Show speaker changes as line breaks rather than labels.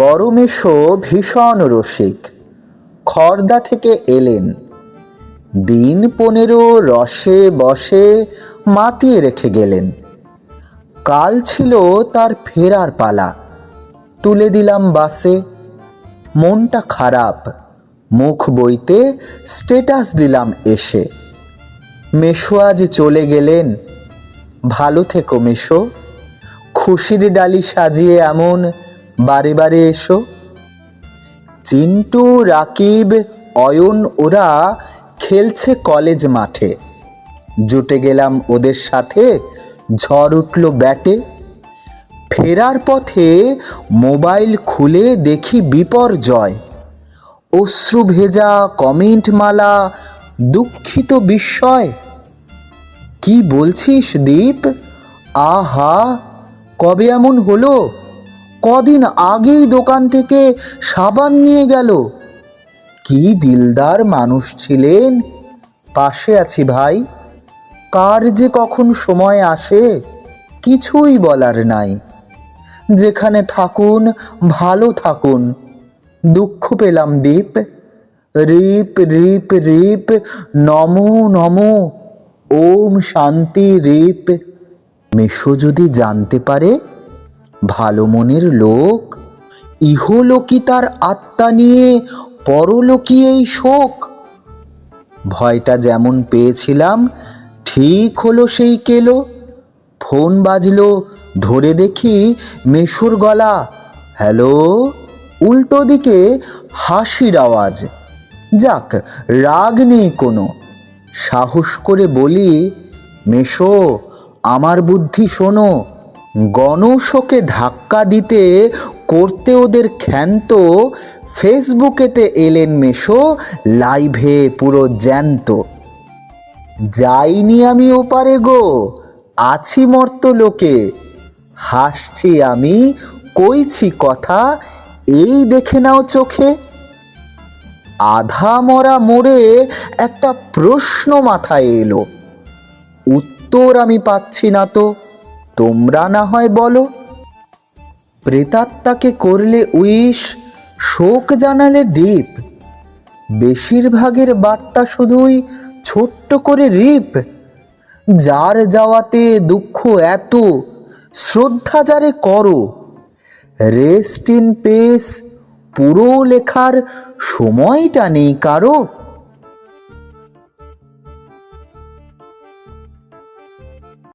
বড় ভীষণ রসিক। খর্দা থেকে এলেন। দিন পনেরো রসে বসে মাতিয়ে রেখে গেলেন। কাল ছিল তার ফেরার পালা। তুলে দিলাম বাসে। মনটা খারাপ। মুখ বইতে স্টেটাস দিলাম এসে। মেশো আজ চলে গেলেন। ভালো থেকো মেশো। খুশির ডালি সাজিয়ে এমন বারে বারে এসো। চিন্টু, রাকিব, অয়ন, ওরা খেলছে কলেজ মাঠে। জুটে গেলাম ওদের সাথে, ঝড় উঠল ব্যাটে। ফেরার পথে মোবাইল খুলে দেখি বিপর্যয়। অশ্রু ভেজা কমেন্ট মালা, দুঃখিত বিস্ময়। কি বলছিস দীপ? আহা, কবে এমন হলো? কদিন আগেই দোকান থেকে সাবান নিয়ে গেল। কি দিলদার মানুষ ছিলেন? পাশে আছি ভাই। কার যে কখন সময় আসে, কিছুই বলার নাই। যেখানে থাকুন, ভালো থাকুন। দুঃখ পেলাম দীপ। রিপ রিপ রিপ, নম নম। ওম শান্তি, রিপ। মেশো যদি জানতে পারে ভালো মনের লোক? ইহলোকি তার আত্মা নিয়ে পরলোকি এই শোক। ভয়টা যেমন পেয়েছিলাম, ঠিক হলো সেই কেলো। ফোন বাজলো, ধরে দেখি মেশুর গলা। হ্যালো? উল্টো দিকে হাসির আওয়াজ। যাক, রাগ নেই কোনো। সাহস করে বলি, মেশো, আমার বুদ্ধি শোনো। গণশোকে ধাক্কা দিতে করতে ওদের ক্ষান্ত, ফেসবুকেতে এলেন মেশো, লাইভে পুরো জ্যান্ত। যাইনি আমি ওপারে গো, আছি মর্ত লোকে, হাসছি আমি, কইছি কথা, এই দেখে নাও চোখে। আধা মরা মোড়ে একটা প্রশ্ন মাথায় এলো, উত্তর আমি পাচ্ছি না তো। তোমরা না হয় বলো। প্রেতাত্মাকে করলে উইশ শোক জানালে ডিপ বেশিরভাগের বার্তা শুধুই ছোট্ট করে রিপ। যার যাওয়াতে দুঃখ এত, শ্রদ্ধা যারে করো। রেস্ট ইন পেস, পুরো লেখার সময়টা নেই কারও।